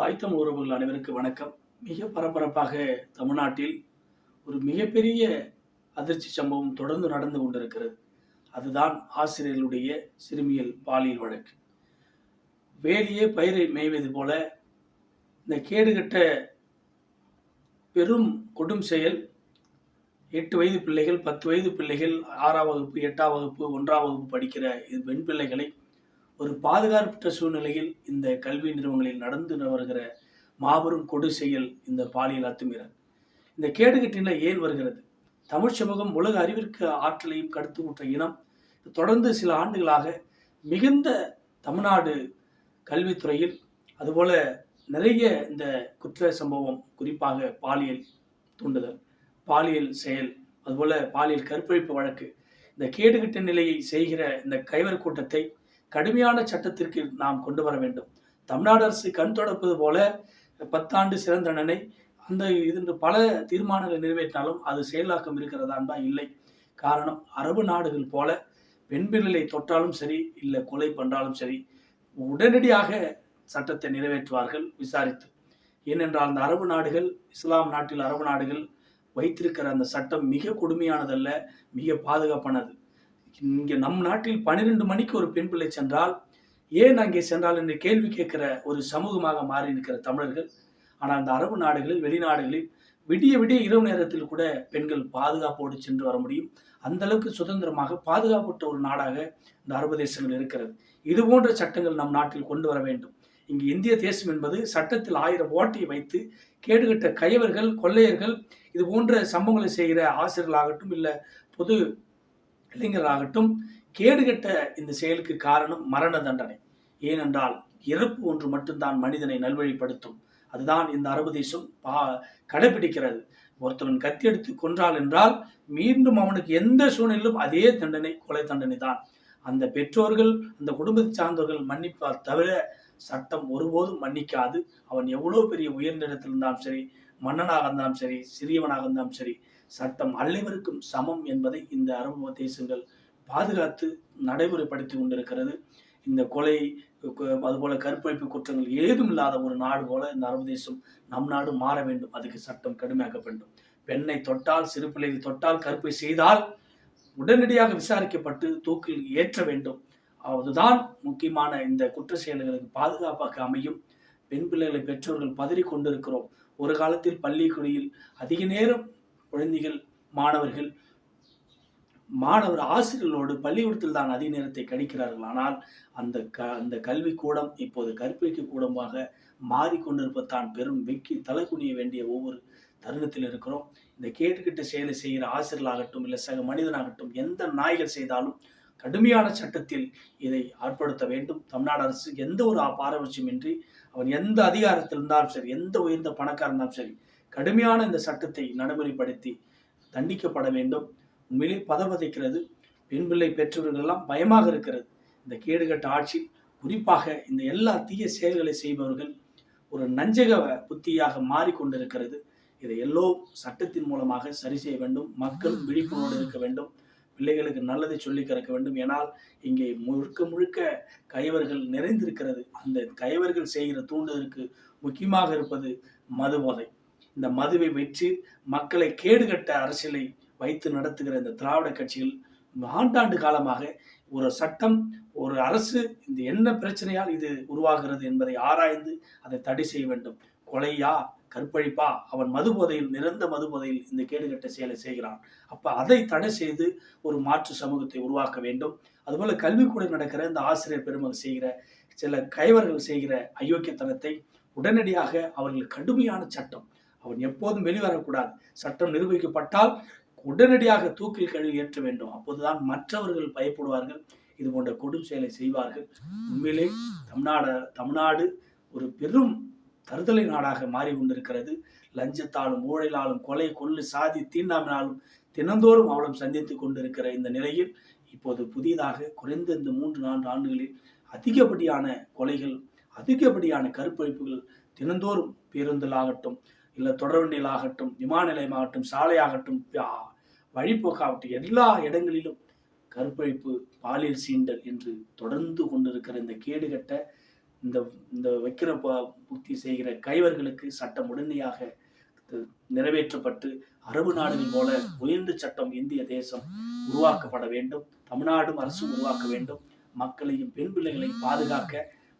தாய்த்தம் உறவுகள் அனைவருக்கு வணக்கம். மிக பரபரப்பாக தமிழ்நாட்டில் ஒரு மிகப்பெரிய அதிர்ச்சி சம்பவம் தொடர்ந்து நடந்து கொண்டிருக்கிறது. அதுதான் ஆசிரியர்களுடைய சிறுமியல் பாலியல் வழக்கு. வேலியே பயிரை மேய்வது போல இந்த கேடுகட்ட பெரும் கொடும் செயல். எட்டு வயது பிள்ளைகள் பத்து வயது பிள்ளைகள் ஆறாம் வகுப்பு எட்டாம் வகுப்பு ஒன்றாம் வகுப்பு படிக்கிற இது பெண் பிள்ளைகளை ஒரு பாதுகாப்பற்ற சூழ்நிலையில் இந்த கல்வி நிறுவனங்களில் நடந்து வருகிற மாபெரும் கொடு செயல் இந்த பாலியல் அத்துமீறல். இந்த கேடுகட்டின ஏன் வருகிறது? தமிழ் சமூகம் உலக அறிவிற்கு ஆற்றலையும் கடுத்து விட்ட இனம் தொடர்ந்து சில ஆண்டுகளாக மிகுந்த தமிழ்நாடு கல்வித்துறையில் அதுபோல நிறைய இந்த குற்ற சம்பவம் குறிப்பாக பாலியல் தூண்டுதல் பாலியல் செயல் அதுபோல பாலியல் கற்பழிப்பு வழக்கு இந்த கேடுகட்ட நிலையை செய்கிற இந்த கைவர் கூட்டத்தை கடுமையான சட்டத்திற்கு நாம் கொண்டு வர வேண்டும். தமிழ்நாடு அரசு கண் தொடப்பது போல பத்தாண்டு சிறந்த தண்டனை அந்த இது பல தீர்மானங்களை நிறைவேற்றினாலும் அது செயலாக்கம் இருக்கிறதாண்டா இல்லை. காரணம் அரபு நாடுகள் போல பெண் பிள்ளைகளை தொட்டாலும் சரி இல்லை கொலை பண்ணாலும் சரி உடனடியாக சட்டத்தை நிறைவேற்றுவார்கள் விசாரித்து. ஏனென்றால் அந்த அரபு நாடுகள் இஸ்லாம் நாட்டில் அரபு நாடுகள் வைத்திருக்கிற அந்த சட்டம் மிக கொடுமையானதல்ல மிக பாதுகாப்பானது. இங்கே நம் நாட்டில் பன்னிரெண்டு மணிக்கு ஒரு பெண் பிள்ளை சென்றால் ஏன் அங்கே சென்றால் என்று கேள்வி கேட்கிற ஒரு சமூகமாக மாறி இருக்கிற தமிழர்கள் ஆனால் அந்த அரபு நாடுகளில் வெளிநாடுகளில் விடிய விடிய இரவு நேரத்தில் கூட பெண்கள் பாதுகாப்போடு சென்று வர முடியும். அந்த அளவுக்கு சுதந்திரமாக பாதுகாப்பட்ட ஒரு நாடாக இந்த அரபு தேசங்கள் இருக்கிறது. இது போன்ற சட்டங்கள் நம் நாட்டில் கொண்டு வர வேண்டும். இங்கு இந்திய தேசம் என்பது சட்டத்தில் ஆயிரம் ஓட்டை வைத்து கேடுகட்ட கைவர்கள் கொள்ளையர்கள் இது போன்ற சம்பவங்களை செய்கிற ஆசிரியர்களாகட்டும் இல்லை பொது இளைஞராகட்டும் கேடுகட்ட இந்த செயலுக்கு காரணம் மரண தண்டனை. ஏனென்றால் இறப்பு ஒன்று மட்டும்தான் மனிதனை நல்வழிப்படுத்தும். அதுதான் இந்த அரபு தேசம் பா கடைபிடிக்கிறது. ஒருத்தவன் கத்தி எடுத்து கொன்றால் என்றால் மீண்டும் அவனுக்கு எந்த சூழ்நிலையிலும் அதே தண்டனை கொலை தண்டனை தான். அந்த பெற்றோர்கள் அந்த குடும்பத்தை சார்ந்தவர்கள் மன்னிப்பால் தவிர சட்டம் ஒருபோதும் மன்னிக்காது. அவன் எவ்வளோ பெரிய உயர்ந்த இடத்தில் இருந்தாலும் சரி மன்னனாக இருந்தாலும் சரி சிறியவனாக இருந்தாலும் சரி சட்டம் அனைவருக்கும் சமம் என்பதை இந்த அரபு தேசங்கள் பாதுகாத்து நடைமுறைப்படுத்தி கொண்டிருக்கிறது. இந்த கொலை அதுபோல கற்பழிப்பு குற்றங்கள் ஏதும் இல்லாத ஒரு நாடு போல இந்த அரபு தேசம் நம் நாடு மாற வேண்டும். அதுக்கு சட்டம் கடுமையாக்க வேண்டும். பெண்ணை தொட்டால் சிறு பிள்ளைகள் தொட்டால் கற்பை செய்தால் உடனடியாக விசாரிக்கப்பட்டு தூக்கில் ஏற்ற வேண்டும். அதுதான் முக்கியமான இந்த குற்ற செயல்களுக்கு பாதுகாப்பாக அமையும். பெண் பிள்ளைகளை பெற்றோர்கள் பதறி கொண்டிருக்கிறோம். ஒரு காலத்தில் பள்ளிக்குடியில் அதிக நேரம் குழந்தைகள் மாணவர்கள் மாணவர் ஆசிரியர்களோடு பள்ளிக்கூடத்தில் தான் அதிக நேரத்தை கழிக்கிறார்கள் ஆனால் அந்த க அந்த கல்வி கூடம் இப்போது கற்பிக்க கூடமாக மாறிக்கொண்டிருப்பதான் பெரும் வெக்கி தலை குனிய வேண்டிய ஒவ்வொரு தருணத்தில் இருக்கிறோம். இந்த கேட்டுக்கிட்ட செயலை செய்கிற ஆசிரியர்களாகட்டும் இல்லை சக மனிதனாகட்டும் எந்த நாய்கள் செய்தாலும் கடுமையான சட்டத்தில் இதை ஆட்படுத்த வேண்டும். தமிழ்நாடு அரசு எந்த ஒரு பாரபட்சமின்றி அவன் எந்த அதிகாரத்தில் இருந்தாலும் சரி எந்த உயர்ந்த பணக்காரர் இருந்தாலும் சரி கடுமையான இந்த சட்டத்தை நடைமுறைப்படுத்தி தண்டிக்கப்பட வேண்டும். உண்மையிலே பதவதைக்கிறது. பெண் பிள்ளை பெற்றவர்கள் எல்லாம் பயமாக இருக்கிறது. இந்த கேடுகட்ட ஆட்சி குறிப்பாக இந்த எல்லா தீய செயல்களை செய்பவர்கள் ஒரு நஞ்சக புத்தியாக மாறிக்கொண்டிருக்கிறது. இதை எல்லோ சட்டத்தின் மூலமாக சரி செய்ய வேண்டும். மக்கள் விழிப்புணர்வோடு இருக்க வேண்டும். பிள்ளைகளுக்கு நல்லதை சொல்லி கறக்க வேண்டும். ஏனால் இங்கே முழுக்க முழுக்க கைவர்கள் நிறைந்திருக்கிறது. அந்த கைவர்கள் செய்கிற தூண்டுதலுக்கு முக்கியமாக இருப்பது மது போதை இந்த மதுவை வெற்றி மக்களை கேடுகட்ட அரசியலை வைத்து நடத்துகிற இந்த திராவிட கட்சிகள் ஆண்டாண்டு காலமாக ஒரு சட்டம் ஒரு அரசு இந்த என்ன பிரச்சனையால் இது உருவாகிறது என்பதை ஆராய்ந்து அதை தடை செய்ய வேண்டும். கொலையா கற்பழிப்பா? அவன் மது போதையில் நிறந்த மது போதையில் இந்த கேடுகட்ட செயலை செய்கிறான். அப்ப அதை தடை செய்து ஒரு மாற்று சமூகத்தை உருவாக்க வேண்டும். அதுபோல கல்விக்கூட நடக்கிற இந்த ஆசிரியர் பெருமகள் செய்கிற சில கைவர்கள் செய்கிற அயோக்கியத்தனத்தை உடனடியாக அவர்கள் கடுமையான சட்டம் அவன் எப்போதும் வெளிவரக்கூடாது. சட்டம் நிரூபிக்கப்பட்டால் உடனடியாக தூக்கில் கழுவி ஏற்ற வேண்டும். அப்போதுதான் மற்றவர்கள் பயப்படுவார்கள். இது போன்ற கொடும் செயலை செய்வார்கள். உண்மையிலே தமிழ்நாடு தமிழ்நாடு ஒரு பெரும் தருதலை நாடாக மாறி கொண்டிருக்கிறது லஞ்சத்தாலும் ஊழலாலும் கொலை கொள்ளு சாதி தீண்டாமினாலும் தினந்தோறும் அவலம் சந்தித்துக் கொண்டிருக்கிற இந்த நிலையில் இப்போது புதிதாக குறைந்த இந்த மூன்று நான்கு ஆண்டுகளில் அதிகப்படியான கொலைகள் அதிகப்படியான கருப்பழிப்புகள் தினந்தோறும் பேருந்திலாகட்டும் இல்லை தொடர்வண்டியிலாகட்டும் விமான நிலையமாகட்டும் சாலையாகட்டும் வழிபோக்காகட்டும் எல்லா இடங்களிலும் கற்பழிப்பு பாலியல் சீண்டல் என்று தொடர்ந்து கொண்டிருக்கிற இந்த கேடுகட்ட இந்த இந்த வைக்கிற ப- புத்தி செய்கிற கைவர்களுக்கு சட்டம் உடனடியாக நிறைவேற்றப்பட்டு அரபு நாடுகள் போல உயர்ந்த சட்டம் இந்திய தேசம் உருவாக்கப்பட வேண்டும் தமிழ்நாடும் அரசும் உருவாக்க வேண்டும் மக்களையும் பெண் பிள்ளைகளையும் பாதுகாக்க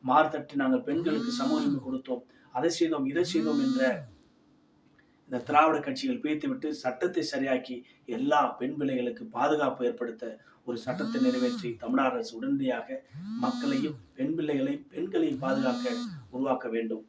மார்தட்டி நாங்கள் பெண்களுக்கு சம உரிமை கொடுத்தோம் அதை செய்தோம் இதை செய்தோம் என்ற இந்த திராவிட கட்சிகள் பிரித்துவிட்டு சட்டத்தை சரியாக்கி எல்லா பெண் பிள்ளைகளுக்கு பாதுகாப்பு ஏற்படுத்த ஒரு சட்டத்தை நிறைவேற்றி தமிழ்நாடு அரசு உடனடியாக மக்களையும் பெண் பிள்ளைகளையும் பெண்களையும் பாதுகாக்க உருவாக்க வேண்டும்.